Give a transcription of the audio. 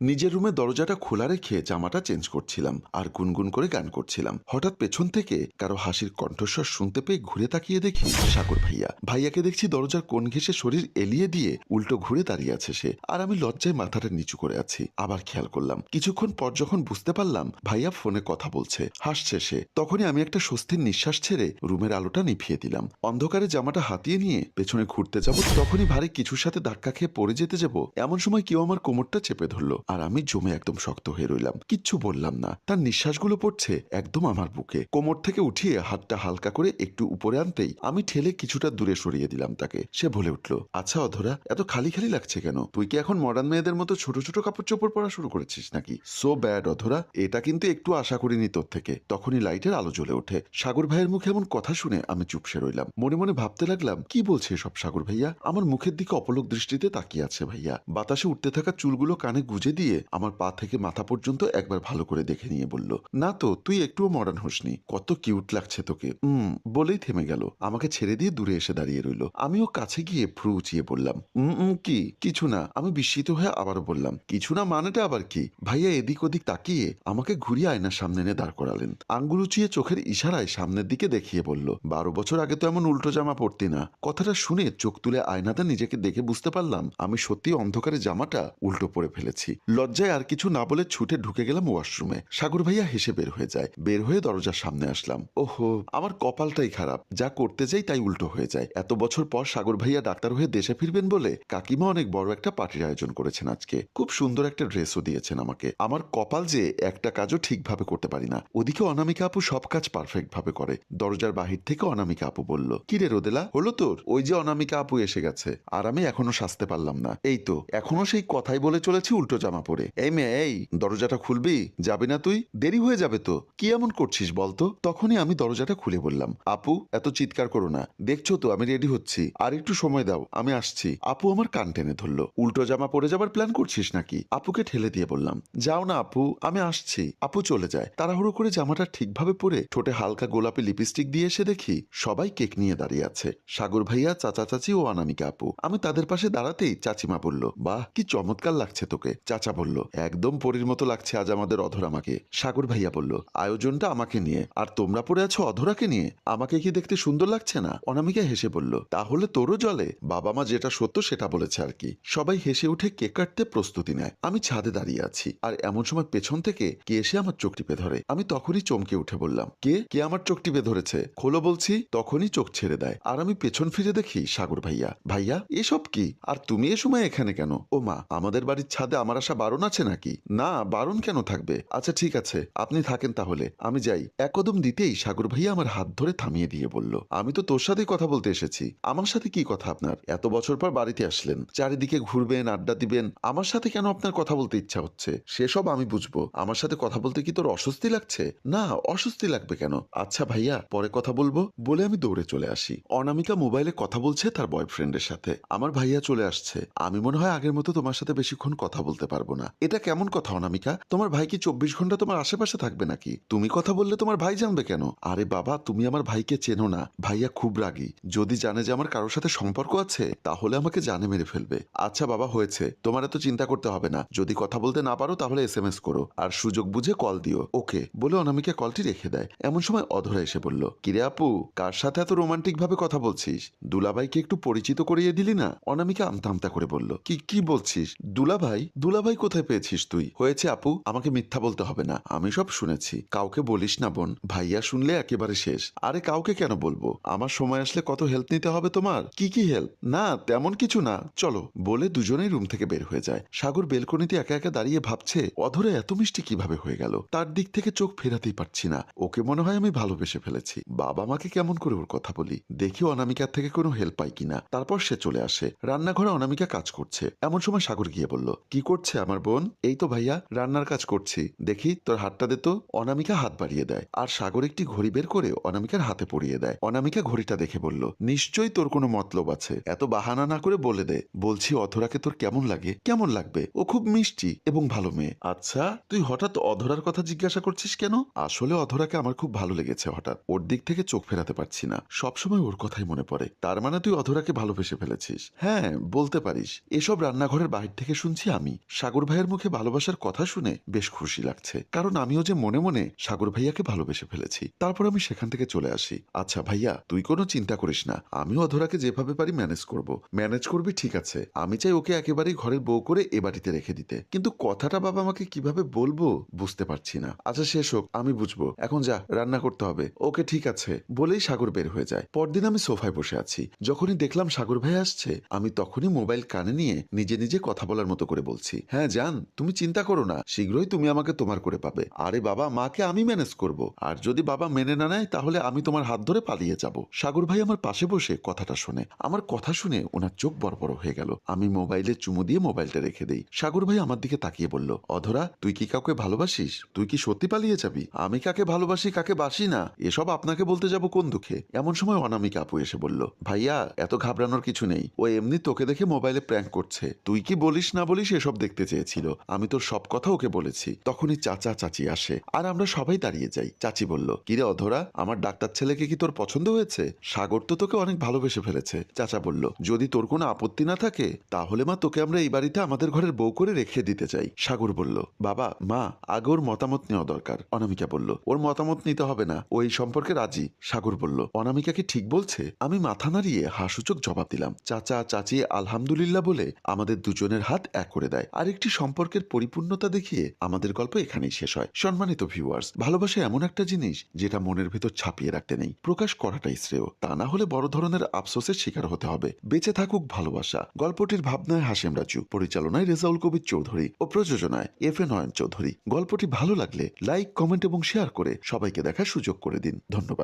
নিজের রুমে দরজাটা খোলা রেখে জামাটা চেঞ্জ করছিলাম আর গুনগুন করে গান করছিলাম। হঠাৎ পেছন থেকে কারও হাসির কণ্ঠস্বর শুনতে পেয়ে ঘুরে তাকিয়ে দেখি সাগর ভাইয়া। ভাইয়াকে দেখছি দরজার কোন ঘেসে শরীর এলিয়ে দিয়ে উল্টো ঘুরে দাঁড়িয়ে আছে সে আর আমি লজ্জায় মাথাটা নিচু করে আছি। আবার খেয়াল করলাম। কিছুক্ষণ পর যখন বুঝতে পারলাম ভাইয়া ফোনে কথা বলছে। হাসছে সে। তখনই আমি একটা স্বস্তির নিঃশ্বাস ছেড়ে রুমের আলোটা নিভিয়ে দিলাম। অন্ধকারে জামাটা হাতিয়ে নিয়ে পেছনে ঘুরতে যাব, তখনই ভারী কিছুর সাথে ধাক্কা খেয়ে পড়ে যেতে যাব, এমন সময় কেউ আমার কোমরটা চেপে ধরলো। আর আমি জমে একদম শক্ত হয়ে রইলাম। কিচ্ছু বললাম না। তার নিঃশ্বাসগুলো পড়ছে একদম আমার বুকে। কোমর থেকে উঠিয়ে হাতটা হালকা করে একটু উপরে আনতেই আমি ঠেলে কিছুটা দূরে সরিয়ে দিলাম তাকে। সে বলে উঠল আচ্ছা অধরা, এত খালি খালি লাগছে কেন? তুই কি এখন মডার্ন মেয়েদের মতো ছোট ছোট কাপড় চোপড় পরা শুরু করেছিস নাকি? সো ব্যাড অধরা। এটা কিন্তু একটু আশা করিনি তোর থেকে। তখনই লাইটের আলো জ্বলে ওঠে। সাগর ভাইয়ের মুখে এমন কথা শুনে আমি চুপসে রইলাম। মনে মনে ভাবতে লাগলাম, কি বলছে সব সাগর ভাইয়া? আমার মুখের দিকে অপলক দৃষ্টিতে তাকিয়ে আছে ভাইয়া। বাতাসে উঠতে থাকা চুলগুলো কানে গুজে দিয়ে আমার পা থেকে মাথা পর্যন্ত একবার ভালো করে দেখে নিয়ে বলল, না তো, তুই একটুও মডার্ন হোসনি। কত কিউট লাগছে তোকে। উম, বলেই থেমে গেল। আমাকে ছেড়ে দিয়ে দূরে এসে দাঁড়িয়ে রইল। আমিও কাছে গিয়ে ফ্রু উঁচিয়ে বললাম, উম কি? কিছু না। আমি বিস্মিত হয়ে আবারও বললাম, কিছু না মানেটা আবার কি? ভাইয়া এদিক ওদিক তাকিয়ে আমাকে ঘুরিয়ে আয়নার সামনে এনে দাঁড় করালেন। আঙ্গুল উঁচিয়ে চোখের ইশারায় সামনের দিকে দেখিয়ে বলল, বারো বছর আগে তো এমন উল্টো জামা পরতি না। কথাটা শুনে চোখ তুলে আয়নাতে নিজেকে দেখে বুঝতে পারলাম, আমি সত্যি অন্ধকারে জামাটা উল্টো পরে ফেলেছি। লজ্জায় আর কিছু না বলে ছুটে ঢুকে গেলাম ওয়াশরুমে। সাগর ভাইয়া হেসে বের হয়ে যায়। বের হয়ে দরজার সামনে আসলাম। ওহো, আমার কপালটাই খারাপ। যা করতে যাই তাই উল্টো হয়ে যায়। এত বছর পর সাগর ভাইয়া ডাক্তার হয়ে দেশে ফিরবেন বলে কাকিমা অনেক বড় একটা পার্টির আয়োজন করেছেন আজকে। খুব সুন্দর একটা ড্রেসও দিয়েছেন আমাকে। আমার কপাল যে একটা কাজও ঠিকভাবে করতে পারি না। ওদিকে অনামিকা আপু সব কাজ পারফেক্ট ভাবে করে। দরজার বাহির থেকে অনামিকা আপু বলল কি রে রোদেলা, হলো তোর? ওই যে অনামিকা আপু এসে গেছে। আর আমি এখনও সাজতে পারলাম না। এই তো, এখনও সেই কথাই বলে চলেছি, উল্টো জামা পরে। এই মেয়ে, এই, দরজাটা খুলবি? যাবি না তুই? দেরি হয়ে যাবে তো। কি এমন করছিস বলতো? তখনই আমি দরজাটা খুলে বললাম, আপু, এত চিৎকার করো না। দেখছ তো, আমি রেডি হচ্ছি। আর একটু সময় দাও, আমি আসছি। আপু আমার কান টেনে ধরলো, উল্টো জামা পরে যাবার প্ল্যান করছিস নাকি? আপুকে ঠেলে দিয়ে বললাম, যাও না আপু, আমি আসছি। আপু চলে যায়। তাড়াহুড়ো করে জামাটা ঠিকভাবে পরে ঠোঁটে হালকা গোলাপি লিপস্টিক দিয়ে এসে দেখি, সবাই কেক নিয়ে দাঁড়িয়ে আছে। সাগর ভাইয়া, চাচা চাচি ও অনামিকা আপু। আমি তাদের পাশে দাঁড়াতেই চাচিমা বলল, বাহ, কি চমৎকার লাগছে তোকে। চাচা বলল একদম পরীর মতো লাগছে আজ আমাদের অধরামাকে সাগর ভাইয়া বলল, আয়োজনটা আমাকে নিয়ে, আর তোমরা পড়ে আছো অধরাকে নিয়ে? আমাকে কি দেখতে সুন্দর লাগছে না? অনামিকা হেসে বলল, তাহলে তোরও জলে, বাবা মা যেটা সত্য সেটা বলেছে আর কি। সবাই হেসে উঠে কেক কাটতে প্রস্তুতি নেয়। আমি ছাদে দাঁড়িয়ে আছি, আর এমন সময় পেছন থেকে কে এসে আমার চোখ টিপে ধরে। আমি তখনই চমকে উঠে বললাম, কে? কে আমার চোখ টিপে ধরেছে? খোলো বলছি, তখনই চোখ ছেড়ে দেয়, আর আমি পেছন ফিরে দেখি সাগর ভাইয়া। ভাইয়া, এসব কি? আর তুমি এ সময় এখানে কেন? ও মা, আমাদের বাড়ির ছাদে আমার আসা বারণ আছে নাকি? না, বারণ কেন থাকবে? আচ্ছা ঠিক আছে, আপনি থাকেন তাহলে। আমি যাই। এক কদম দিতেই সাগর ভাইয়া আমার হাত ধরে থামিয়ে দিয়ে বলল, আমি তো তোর সাথে কথা বলতে এসেছি। আমার সাথে কি কথা আপনার? এত বছর পর বাড়িতে আসলেন। চারিদিকে ঘুরবেন, আড্ডা দিবেন। আমার সাথে কেন আপনার কথা বলতে ইচ্ছা হচ্ছে? সেসব আমি বুঝব। আমার সাথে কথা বলতে কি তোর অস্বস্তি লাগছে? না, অস্বস্তি লাগবে কেন? আচ্ছা ভাইয়া, পরে কথা বলব। বলে আমি দৌড়ে চলে আসি। অনামিকা মোবাইলে কথা বলছে তার বয়ফ্রেন্ডের সাথে। আমার ভাইয়া চলে আসছে। আমি মনে হয় আগের মতো তোমার সাথে বেশিক্ষণ কথা বলতে পারব না। এটা কেমন কথা, অনামিকা? তোমার ভাই কি চব্বিশ ঘণ্টা তোমার আশেপাশে থাকবে নাকি? তুমি কথা বললে তোমার ভাই জানবে কেন? আরে বাবা, তুমি আমার ভাইকে চেনো না। ভাইয়া খুব রাগী। যদি জানে যে আমার কারোর সাথে সম্পর্ক আছে, তাহলে আমাকে জানে মেরে ফেলবে। আচ্ছা বাবা, হয়েছে। তোমার এত চিন্তা করতে হবে না। যদি কথা বলতে না পারো, তাহলে এস এম এস করো। আর সুযোগ বুঝে কল দিও। ওকে বলে অনামিকা কলটি রেখে দেয়। এমন সময় অধরা এসে বলল, কিরে আপু, কার সাথে এত রোমান্টিক ভাবে কথা বলছিস? দুলাভাইকে একটু পরিচিত করিয়ে দিলি না? অনামিকা আমতা আমতা করে বলল, কি কি বলছিস? দুলাভাই? দুলাভাই কোথায় পেয়েছিস তুই? হয়েছে আপু, আমাকে মিথ্যা বলতে হবে না। আমি সব শুনেছি। কাউকে বলিস না, বোন। ভাইয়া শুনলে একেবারে শেষ। আরে কাউকে কেন বলব? আমার সময় আসলে কত হেল্প নিতে হবে তোমার? কি কি হেল্প না, তেমন কিছু না। চলো, বলে দুজনেই রুম থেকে বের হয়ে যায়। সাগর বেলকনিতে একা একা দাঁড়িয়ে ভাবছে, অধরে এত মিষ্টি কীভাবে হয়ে গেল? তার দিক থেকে চোখ ফেরাতেই পারছি না। ওকে মনে হয় আমি ভালোবেসে ফেলেছি। বাবা মাকে কেমন করে ওর কথা বলি? দেখি অনামিকার থেকে কোনো হেল্প পাই কিনা। তারপর সে চলে আসে। রান্নাঘরে অনামিকা কাজ করছে। এমন সময় সাগর গিয়ে বলল, কি করছে? আমার বোন, এই তো ভাইয়া, রান্নার কাজ করছি। দেখি, তোর হাতটা দে তো। অনামিকা হাত বাড়িয়ে দেয়। আর সাগর একটি ঘড়ি বের করে অনামিকার হাতে পরিয়ে দেয়। অনামিকা ঘড়িটা দেখে বলল, নিশ্চয়ই তোর কোনো মতলব আছে। এত বাহানা না করে বলে দে। বলছি, অধরাকে তোর কেমন লাগে? কেমন লাগবে? ও খুব মিষ্টি এবং ভালো মেয়ে। আচ্ছা তুই হঠাৎ অধরার কথা জিজ্ঞাসা করছিস কেন? আসলে অধরাকে আমার খুব ভালো লেগেছে হঠাৎ। ওর দিক থেকে চোখ ফেরাতে পারছি না। সবসময় ওর কথাই মনে পড়ে। তার মানে তুই অধরাকে ভালোবেসে ফেলেছিস? হ্যাঁ বলতে পারিস। এসব রান্নাঘরের বাহির থেকে শুনছি আমি। সাগর ভাইয়ের মুখে ভালোবাসার কথা শুনে বেশ খুশি লাগছে। কারণ আমিও যে মনে মনে সাগর ভাইয়াকে ভালোবেসে ফেলেছি, তারপর আমি সেখান থেকে চলে আসি। আচ্ছা ভাইয়া, তুই কোনো চিন্তা করিস না আমি অধরাকে যেভাবে পারি ম্যানেজ করব। ম্যানেজ করবি ঠিক আছে, আমি চাই ওকে একেবারেই ঘরের বউ করে এ বাড়িতে রেখে দিতে। কিন্তু কথাটা বাবা আমাকে কীভাবে বলব বুঝতে পারছি না। আচ্ছা শেষ হোক, আমি বুঝব। এখন যা, রান্না করতে হবে। ওকে ঠিক আছে, বলেই সাগর বের হয়ে যায়। পরদিন আমি সোফায় বসে আছি। যখনই দেখলাম সাগর ভাই আসছে, আমি তখনই মোবাইল কানে নিয়ে নিজে নিজে কথা বলার মতো করে বলছি। হ্যাঁ জান, তুমি চিন্তা করো না। শীঘ্রই তুমি আমাকে তোমার করে পাবে। আরে বাবা, মাকে আমি ম্যানেজ করব। আর যদি বাবা মেনে না নেয়, তাহলে আমি তোমার হাত ধরে পালিয়ে যাব। সাগর ভাই আমার পাশে বসে কথাটা শুনে। আমার কথা শুনে ওনার চোখ বড় বড় হয়ে গেল। আমি মোবাইলে চুমু দিয়ে মোবাইলটা রেখে দেই। সাগর ভাই আমার দিকে তাকিয়ে বলল, অধরা, তুই কি কাউকে ভালোবাসিস? তুই কি সত্যি পালিয়ে যাবি? আমি কাকে ভালোবাসি, কাকে বাসি না? এসব আপনাকে বলতে যাব কোন দুঃখে? এমন সময় অনামিকা আপু এসে বলল, ভাইয়া, এত ঘাবড়ানোর কিছু নেই। ও এমনি তোকে দেখে মোবাইলে প্র্যাঙ্ক করছে। তুই কি বলিস না বলিস এসব দেখতে চেয়েছিল। আমি তোর সব কথা ওকে বলেছি। তখনই চাচা চাচি আসে। আর আমরা সবাই দাঁড়িয়ে যাই। চাচি বলল কিরে অধরা, আমার ডাক্তার ছেলেকে কি তোর পছন্দ হয়েছে? সাগর তো তোকে অনেক ভালোবেসে ফেলেছে। চাচা বলল, যদি তোর কোনো আপত্তি না থাকে, তাহলে মা তোকে আমরা এই বাড়িতে আমাদের ঘরের বউ করে রেখে দিতে চাই। সাগর বলল, বাবা, মা, আগে ওর মতামত নেওয়া দরকার। অনামিকা বলল, ওর মতামত নিতে হবে না, ও এই সম্পর্কে রাজি। সাগর বলল, অনামিকা কি ঠিক বলছে? আমি মাথা নাড়িয়ে হাসুচোক জবাব দিলাম, চাচা, চাচি আলহামদুলিল্লাহ বলে আমাদের দুজনের হাত এক করে দেয়। আর একটি সম্পর্কের পরিপূর্ণতা দেখিয়ে আমাদের গল্প এখানেই শেষ হয়। সম্মানিত ভিউয়ার্স ভালোবাসা এমন একটা জিনিস যেটা মনের ভেতর ছাপিয়ে রাখতে নেই। প্রকাশ করাটাই শ্রেয়। তা না হলে বড় ধরনের আফসোসের শিকার হতে হবে। বেঁচে থাকুক ভালোবাসা। গল্পটির ভাবনায় হাসেম রাজু, পরিচালনায় রেজাউল কবির চৌধুরী ও প্রযোজনায় এফ এ নয়ন চৌধুরী। গল্পটি ভালো লাগলে লাইক, কমেন্ট এবং শেয়ার করে সবাইকে দেখার সুযোগ করে দিন। ধন্যবাদ।